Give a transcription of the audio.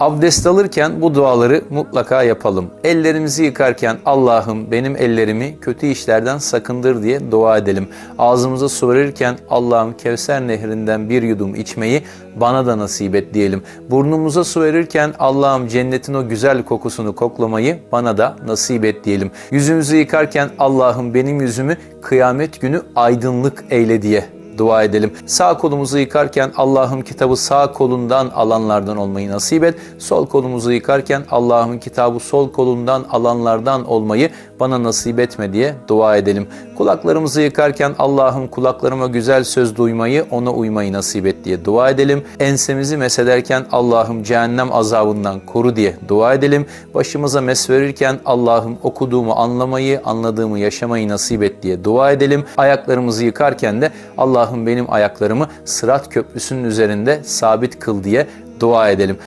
Abdest alırken bu duaları mutlaka yapalım. Ellerimizi yıkarken Allah'ım benim ellerimi kötü işlerden sakındır diye dua edelim. Ağzımıza su verirken Allah'ım Kevser nehrinden bir yudum içmeyi bana da nasip et diyelim. Burnumuza su verirken Allah'ım cennetin o güzel kokusunu koklamayı bana da nasip et diyelim. Yüzümüzü yıkarken Allah'ım benim yüzümü kıyamet günü aydınlık eyle diye dua edelim. Sağ kolumuzu yıkarken Allah'ım kitabı sağ kolundan alanlardan olmayı nasip et. Sol kolumuzu yıkarken Allah'ım kitabı sol kolundan alanlardan olmayı bana nasip etme diye dua edelim. Kulaklarımızı yıkarken Allah'ım kulaklarıma güzel söz duymayı, ona uymayı nasip et diye dua edelim. Ensemizi mesederken Allah'ım cehennem azabından koru diye dua edelim. Başımıza mes verirken Allah'ım okuduğumu anlamayı, anladığımı yaşamayı nasip et diye dua edelim. Ayaklarımızı yıkarken de Allah'ım benim ayaklarımı sırat köprüsünün üzerinde sabit kıl diye dua edelim.